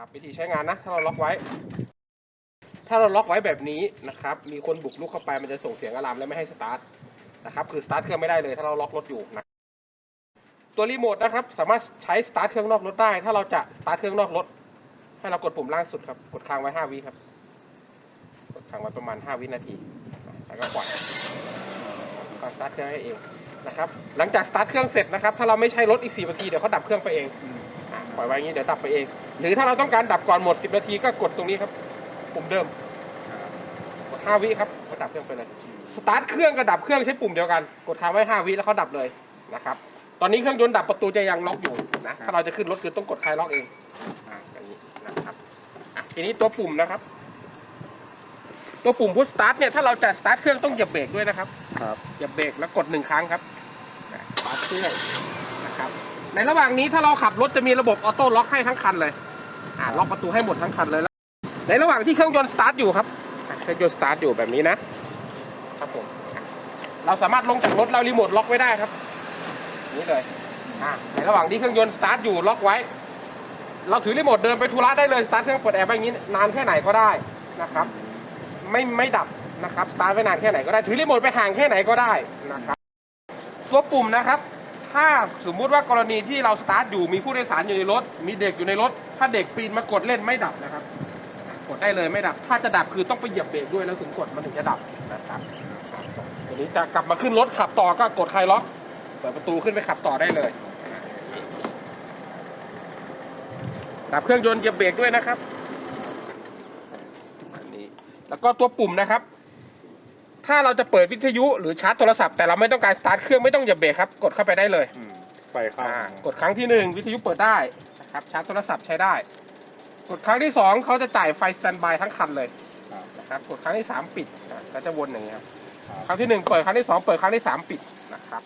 นะครับวิธีใช้งานนะ ถ้าเราล็อกไว้ ถ้าเราล็อกไว้แบบนี้นะครับ มีคนบุกรุกเข้าไปมันจะส่งเสียงอะลามและไม่ให้สตาร์ทนะครับ คือสตาร์ทเครื่องไม่ได้เลยถ้าเราล็อกรถอยู่นะตัวรีโมทนะครับ สามารถใช้สตาร์ทเครื่องนอกรถได้ ถ้าเราจะสตาร์ทเครื่องนอกรถ ให้เรากดปุ่มล่างสุดครับ กดค้างไว้5วิครับ กดค้างไว้ประมาณ 5 วินาที แล้วก็ปล่อยก็สตาร์ทเครื่องให้เองนะครับ หลังจากสตาร์ทเครื่องเสร็จนะครับ ถ้าเราไม่ใช้รถอีก4นาทีเดี๋ยวเขาดับเครื่องไปเอง ล่อยไว้อย่างนี้เดี๋ยวดับไปเอง หรือถ้าเราต้องการดับก่อนหมด 10 นาทีก็กดตรงนี้ครับปุ่มเดิมกด5วิครับก็ดับเครื่องไปเลยสตาร์ทเครื่องกับดับเครื่องใช้ปุ่มเดียวกัน กดค้างไว้5วิแล้วเขาดับเลยนะครับตอนนี้เครื่องยนต์ดับประตูจะยังล็อกอยู่นะถ้าเราจะขึ้นรถคือต้องกดคลายล็อกเองอะอย่างนี้นะครับอะทีนี้ตัวปุ่มนะครับ ตัวปุ่มพุชสตาร์ทเนี่ยถ้าเราจะสตาร์ทเครื่องต้องเหยียบเบรกด้วยนะครับครับเหยียบเบรกแล้วกดหนึ่งครั้งครับอะสตาร์ทเครื่องนะครับ ในระหว่างนี้ถ้าเราขับรถจะมีระบบออโต้ล็อกให้ทั้งคันเลยอ่าล็อกประตูให้หมดทั้งคันเลยแล้วในระหว่างที่เครื่องยนต์สตาร์ทอยู่ครับเครื่องยนต์สตาร์ทอยู่แบบนี้นะครับผมเราสามารถลงจากรถเรารีโมทล็อกไว้ได้ครับ นี่เลยอ่าในระหว่างที่เครื่องยนต์สตาร์ทอยู่ล็อกไว้ เราถือรีโมทเดินไปธุระได้เลยสตาร์ทเครื่องเปิดแอร์ไปอย่างนี้นานแค่ไหนก็ได้นะครับ ไม่ไม่ดับนะครับสตาร์ทไว้นานแค่ไหนก็ได้ถือรีโมทไปห่างแค่ไหนก็ได้นะครับตัวปุ่มนะครับ ถ้าสมมุติว่ากรณีที่เราสตาร์ทอยู่มีผู้โดยสารอยู่ในรถ มีเด็กอยู่ในรถ ถ้าเด็กปีนมากดเล่นไม่ดับนะครับ กดได้เลยไม่ดับ ถ้าจะดับคือต้องไปเหยียบเบรกด้วยแล้วถึงกดมันถึงจะดับนะครับทีนี้จะกลับมาขึ้นรถขับต่อก็กดคลายล็อกเปิดประตูขึ้นไปขับต่อได้เลยดับเครื่องยนต์เหยียบเบรกด้วยนะครับอันนี้แล้วก็ตัวปุ่มนะครับ ถ้าเราจะเปิดวิทยุหรือชาร์จโทรศัพท์แต่เราไม่ต้องการสตาร์ทเครื่องไม่ต้องเหยียบเบรกครับ กดเข้าไปได้เลยอืมไฟเข้าอ่ากดครั้งที่หนึ่งวิทยุเปิดได้นะครับชาร์จโทรศัพท์ใช้ได้ กดครั้งที่สองเขาจะจ่ายไฟสแตนบายทั้งคันเลยครับนะครับกดครั้งที่สามปิดอะก็จะวนอย่างนี้ยครับครับ ครั้งที่หนึ่งเปิดครั้งที่สองเปิดครั้งที่สามปิดนะครับ